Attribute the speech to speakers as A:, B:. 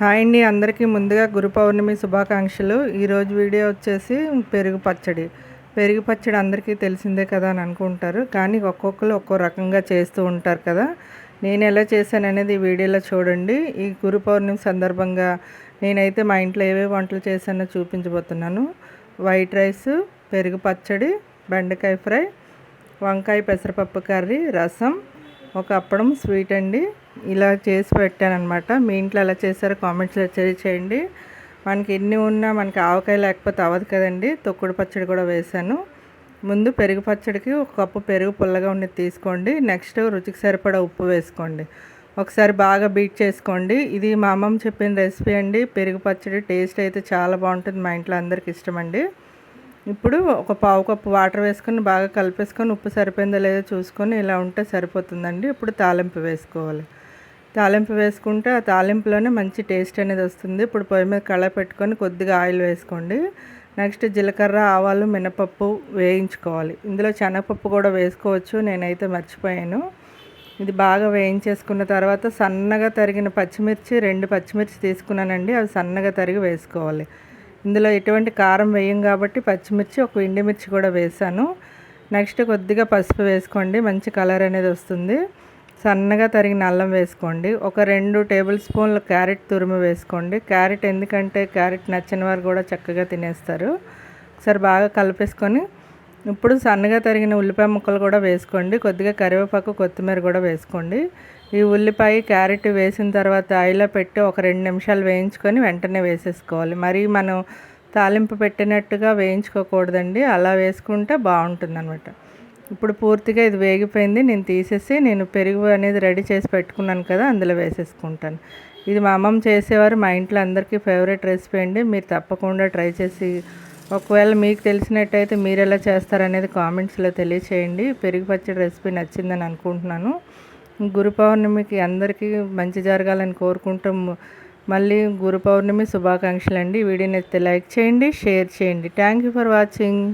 A: Hi అండి. అందరికీ ముందుగా గురు పౌర్ణమి శుభాకాంక్షలు. ఈరోజు వీడియో వచ్చేసి పెరుగు పచ్చడి. పెరుగు పచ్చడి అందరికీ తెలిసిందే కదా అని అనుకుంటారు. కానీ ఒక్కొక్కరు ఒక్కో రకంగా చేస్తూ ఉంటారు కదా. నేను ఎలా చేశాను అనేది ఈ వీడియోలో చూడండి. ఈ గురు పౌర్ణమి సందర్భంగా నేనైతే మా ఇంట్లో ఏవే వంటలు చేశానో చూపించబోతున్నాను. వైట్ రైస్ పెరుగు పచ్చడి బెండకాయ ఫ్రై వంకాయ పెసరపప్పు కర్రీ రసం ఒక అప్పడం స్వీట్ అండి. ఇలా చేసి పెట్టానమాట మీ ఇంట్లో ఎలా చేశారో కామెంట్స్లో చేయండి. మనకి ఎన్ని ఉన్నా మనకి ఆవకాయ లేకపోతే అవ్వదు కదండి. తొక్కుడు పచ్చడి కూడా వేశాను. ముందు పెరుగు పచ్చడికి ఒక కప్పు పెరుగు పుల్లగా ఉండి తీసుకోండి. నెక్స్ట్ రుచికి సరిపడా ఉప్పు వేసుకోండి. ఒకసారి బాగా బీట్ చేసుకోండి. ఇది మా అమ్మమ్మ చెప్పిన రెసిపీ అండి. పెరుగు పచ్చడి టేస్ట్ అయితే చాలా బాగుంటుంది. మా ఇంట్లో అందరికి ఇష్టమండి. ఇప్పుడు ఒక పావు కప్పు వాటర్ వేసుకొని బాగా కలిపేసుకొని ఉప్పు సరిపోయిందో లేదో చూసుకొని ఇలా ఉంటే సరిపోతుందండి. ఇప్పుడు తాలింపు వేసుకోవాలి. తాలింపు వేసుకుంటే ఆ తాలింపులోనే మంచి టేస్ట్ అనేది వస్తుంది. ఇప్పుడు పొయ్యి మీద కళ పెట్టుకొని కొద్దిగా ఆయిల్ వేసుకోండి. నెక్స్ట్ జీలకర్ర ఆవాలు మినపప్పు వేయించుకోవాలి. ఇందులో శనగపప్పు కూడా వేసుకోవచ్చు. నేనైతే మర్చిపోయాను. ఇది బాగా వేయించేసుకున్న తర్వాత సన్నగా తరిగిన పచ్చిమిర్చి రెండు పచ్చిమిర్చి తీసుకున్నానండి. అవి సన్నగా తరిగి వేసుకోవాలి. ఇందులో ఎటువంటి కారం వేయం కాబట్టి పచ్చిమిర్చి ఒక ఎండిమిర్చి కూడా వేసాను నెక్స్ట్ కొద్దిగా పసుపు వేసుకోండి. మంచి కలర్ అనేది వస్తుంది. సన్నగా తరిగిన అల్లం వేసుకోండి. ఒక రెండు టేబుల్ స్పూన్లు క్యారెట్ తురుము వేసుకోండి. క్యారెట్ ఎందుకంటే క్యారెట్ నచ్చిన వారు కూడా చక్కగా తినేస్తారు. ఒకసారి బాగా కలిపేసుకొని ఇప్పుడు సన్నగా తరిగిన ఉల్లిపాయ ముక్కలు కూడా వేసుకోండి. కొద్దిగా కరివేపాకు కొత్తిమీర కూడా వేసుకోండి. ఈ ఉల్లిపాయ క్యారెట్ వేసిన తర్వాత ఆయిల్లో పెట్టి ఒక రెండు నిమిషాలు వేయించుకొని వెంటనే వేసేసుకోవాలి. మరి మనం తాలింపు పెట్టినట్టుగా వేయించుకోకూడదండి. అలా వేసుకుంటే బాగుంటుంది అనమాట ఇప్పుడు పూర్తిగా ఇది వేగిపోయింది. నేను తీసేసి నేను పెరుగు అనేది రెడీ చేసి పెట్టుకున్నాను కదా అందులో వేసేసుకుంటాను. ఇది మా అమ్మమ్మ చేసేవారు మా ఇంట్లో అందరికీ ఫేవరెట్ రెసిపీ అండి. మీరు తప్పకుండా ట్రై చేసి ఒకవేళ మీకు తెలిసినట్టయితే మీరు ఎలా చేస్తారనేది కామెంట్స్లో తెలియచేయండి. పెరుగు పచ్చడి రెసిపీ నచ్చిందని అనుకుంటున్నాను. గురు పౌర్ణమికి అందరికీ మంచి జరగాలని కోరుకుంటాం మళ్ళీ గురు పౌర్ణమి శుభాకాంక్షలు అండి వీడియోని అయితే లైక్ చేయండి షేర్ చేయండి. Thank you for watching.